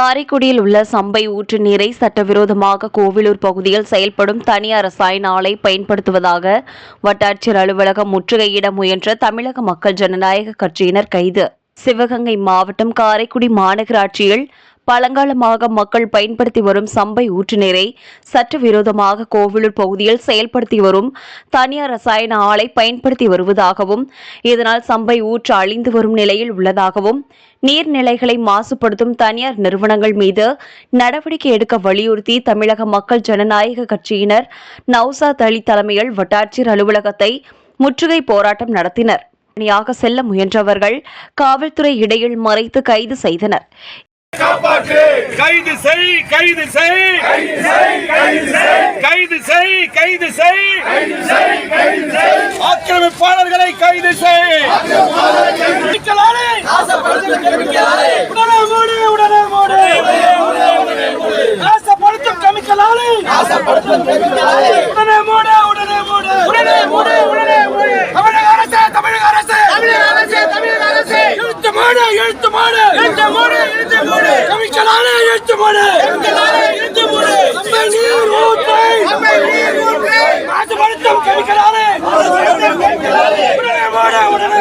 காரைக்குடியில் உள்ள சம்பை ஊற்று நீரை சட்டவிரோதமாக கோவிலூர் பகுதியில் செயல்படும் தனியார் ரசாயன ஆலை பயன்படுத்துவதாக வட்டாட்சியர் அலுவலகம் முற்றுகையிட முயன்ற தமிழக மக்கள் ஜனநாயக கட்சியினர் கைது. சிவகங்கை மாவட்டம் காரைக்குடி மாநகராட்சியில் பழங்காலமாக மக்கள் பயன்படுத்தி வரும் சம்பை ஊற்று நீரை சட்டவிரோதமாக கோவிலூர் பகுதியில் செயல்படுத்தி வரும் தனியார் ரசாயன ஆலை பயன்படுத்தி வருவதாகவும் இதனால் சம்பை ஊற்று அழிந்து வரும் நிலையில் உள்ளதாகவும் நீர்நிலைகளை மாசுபடுத்தும் தனியார் நிறுவனங்கள் மீது நடவடிக்கை எடுக்க வலியுறுத்தி தமிழக மக்கள் ஜனநாயக கட்சியினர் நௌசாத் அலி தலைமையில் வட்டாட்சியர் அலுவலகத்தை முற்றுகை போராட்டம் நடத்தினர். தனியாக செல்ல முயன்றவர்கள் காவல்துறை இடையில் மறைத்து கைது செய்தனர். கைது செய் கைது செய். கைது செய் கைது செய். ஆக்கிரமிப்பாளர்களை கைது செய். உடனே மூடு உடனே மூடு. நாசப்படுத்தும் கெமிக்கலாலே உடனே மூடு உடனே மூடு. உடனே மூடு உடனே மூடு. தமிழக அரசு தமிழக அரசு. தமிழக அரசு தமிழக அரசு. இழுத்து மூடு இழுத்து மூடு. இழுத்து மூடு. இழுத்து மூடு இழுத்து மூடு நம்மை நீர் ஊற்றை நம்மை நீர் ஊற்றை மாசுபடுத்தும் கமிஷனாலே உடனே மூடு உடனே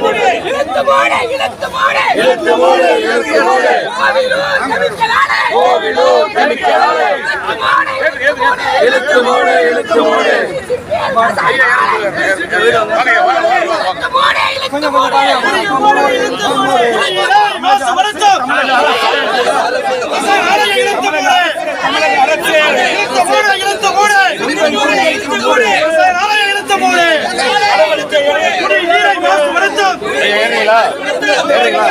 மூடு இழுத்து மூடு இழுத்து மூடு இழுத்து மூடு இழுத்து மூடு கோவிலூர் கமிஷனாலே கோவிலூர் கமிஷனாலே இழுத்து மூடு இழுத்து மூடு ஏறீங்களா ஏறீங்களா